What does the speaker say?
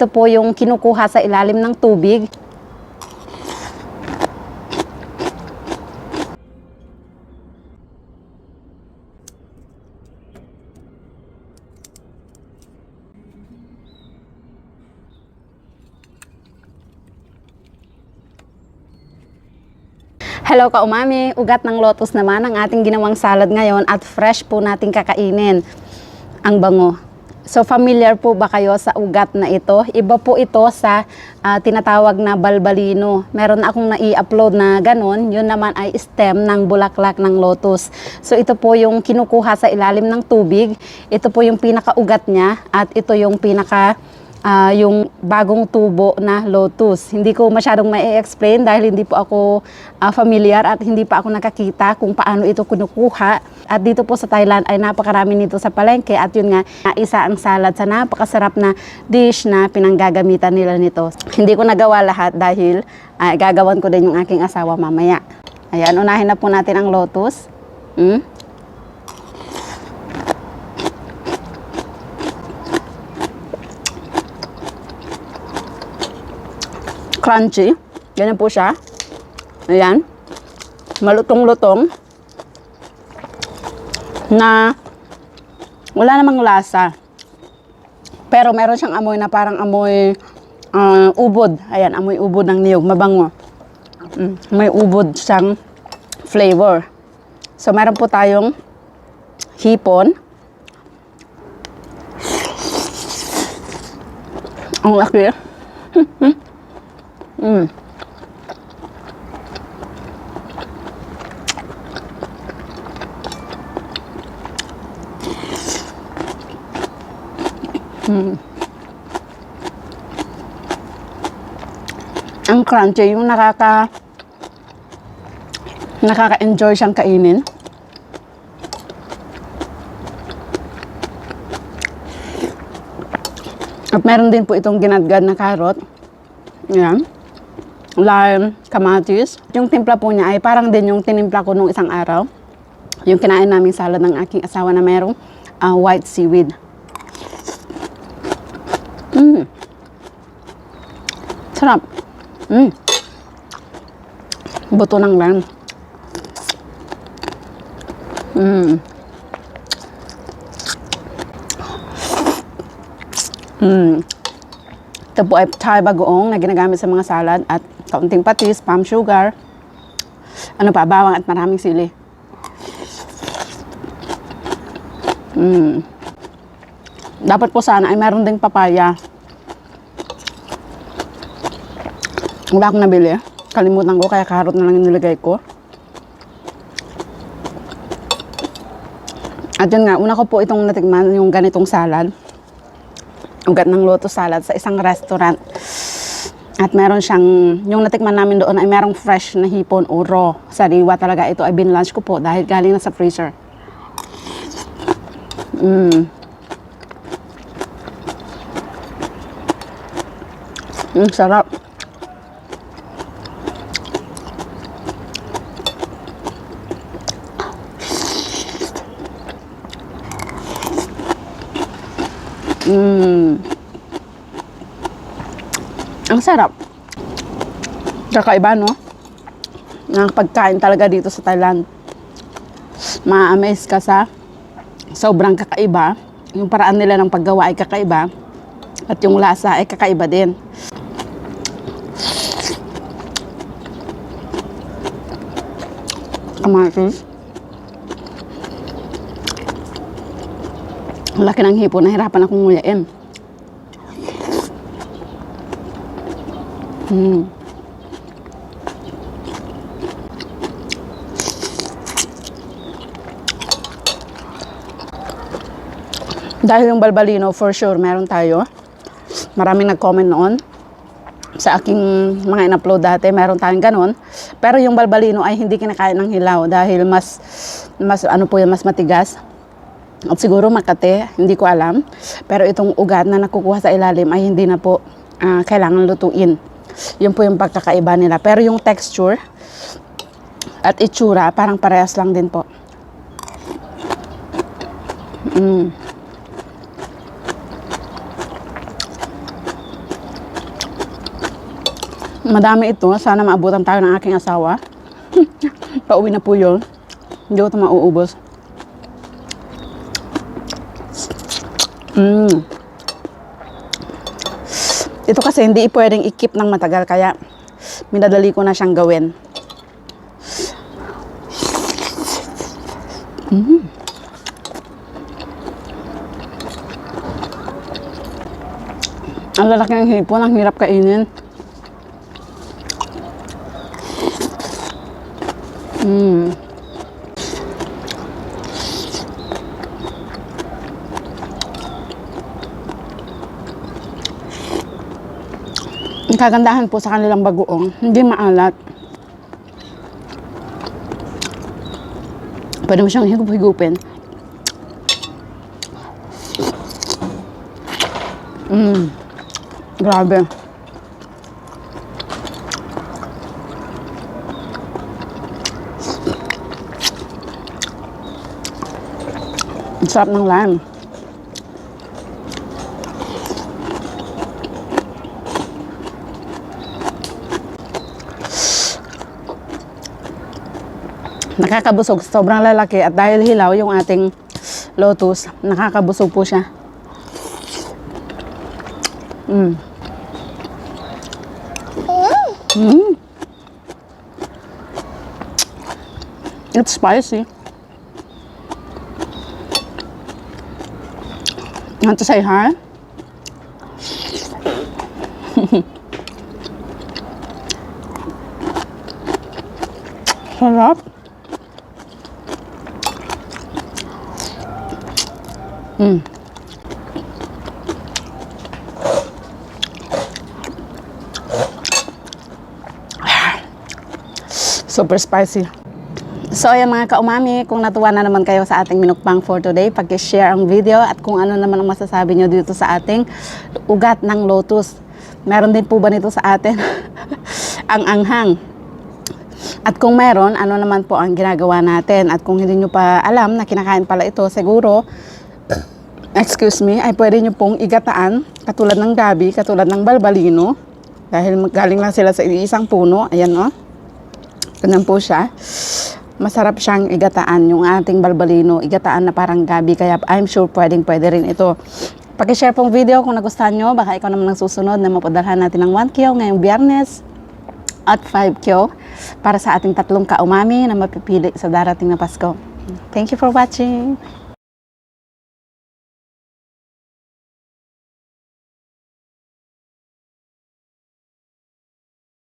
Ito po yung kinukuha sa ilalim ng tubig. Hello ka umami, ugat ng lotus naman ang ating ginawang salad ngayon at fresh po nating kakainin. Ang bango. So familiar po ba kayo sa ugat na ito? Iba po ito sa ah, tinatawag na balbalino. Meron akong nai-upload na ganon. Yun naman ay stem ng bulaklak ng lotus. So ito po yung kinukuha sa ilalim ng tubig. Ito po yung pinakaugat niya at ito yung pinaka ah, yung bagong tubo na lotus. Hindi ko masyadong mai-explain dahil hindi po ako ah, familiar at hindi pa ako nakakita kung paano ito kinukuha. At dito po sa Thailand ay napakarami nito sa palengke at yun nga, isa ang salad sa napakasarap na dish na pinanggagamitan nila nito. Hindi ko nagawa lahat dahil ah, gagawan ko din yung aking asawa mamaya. Ayan, unahin na po natin ang lotus. Hmm? Crunchy. Ganyan po siya. Ayan. Malutong-lutong. Na wala namang lasa. Pero meron siyang amoy na parang amoy ah, ubod. Ayan, amoy ubod ng niyog. Mabango. Mm, may ubod siyang flavor. So, meron po tayong hipon. Ang laki. Mm. Mm. Ang crunchy, yung nakaka nakaka-enjoy siyang kainin. At meron din po itong ginadgad na carrot. Yan. Lime, kamatis. Yung timpla po niya ay parang din yung tinimpla ko nung isang araw. Yung kinain naming salad ng aking asawa na merong ah, white seaweed. Mm. Sarap. Mm. Buto ng lime. Mm. Mm. Ito po ay Thai bagoong na ginagamit sa mga salad at kaunting patis, palm sugar, ano pa, bawang at maraming sili. Mm. Dapat po sana ay meron ding papaya. Wala akong nabili. Kalimutan ko kaya karot na lang yung nilagay ko. At yun nga, una ko po itong natikman yung ganitong salad ugat ng lotus salad sa isang restaurant. At meron siyang, yung natikman namin doon ay merong fresh na hipon o raw. Sariwa talaga ito ay binlunch ko po dahil galing na sa freezer. Mm. Mm, sarap. Mm. Ang sarap. Kakaiba, no? Ng pagkain talaga dito sa Thailand. Ma-amaze ka sa sobrang kakaiba. Yung paraan nila ng paggawa ay kakaiba. At yung lasa ay kakaiba din. Kamatis. Ang laki ng hipon, nahirapan akong nguyain. Hmm. Dahil yung balbalino, for sure, meron tayo. Maraming nag-comment noon sa aking mga in-upload dati, meron tayong ganon. Pero yung balbalino ay hindi kinakain ng hilaw dahil mas, mas ano po yan, mas matigas. At siguro makate, hindi ko alam. Pero itong ugat na nakukuha sa ilalim ay hindi na po ah, kailangan lutuin. Yun po yung pagkakaiba nila. Pero yung texture at itsura, parang parehas lang din po. Mm. Madami ito. Sana maabutan tayo ng aking asawa. Pauwi na po yun. Hindi ko ito mauubos. Mm. Ito kasi hindi pwedeng i-keep ng matagal kaya minadali ko na siyang gawin. Mm. Ang lalaki ng hipon, ang hirap kainin. Mm. Kagandahan po sa kanilang bagoong, hindi maalat. Pwede mo siyang higup-higupin. Mm. Grabe. Ang sarap ng lime. Nakakabusog. Sobrang lalaki. At dahil hilaw yung ating lotus, nakakabusog po siya. Mm. Mm. It's spicy. You want to say hi? Sarap. Mm. Super spicy. So ayan mga kaumami, kung natuwa na naman kayo sa ating minukbang for today, pag-share ang video at kung ano naman ang masasabi nyo dito sa ating ugat ng lotus. Meron din po ba nito sa atin? ang anghang. At kung meron, ano naman po ang ginagawa natin? At kung hindi nyo pa alam na kinakain pala ito, siguro, excuse me, ay pwede nyo pong igataan, katulad ng gabi, katulad ng balbalino. Dahil galing lang sila sa isang puno. Ayan o. Oh. Ganyan po siya. Masarap siyang igataan yung ating balbalino. Igataan na parang gabi. Kaya I'm sure pwedeng pwede rin ito. Pag-share pong video kung nagustuhan nyo. Baka ikaw naman ang susunod na mapadalhan natin ng 1 kilo ngayong biyernes at 5 kilo para sa ating tatlong kaumami na mapipili sa darating na Pasko. Thank you for watching.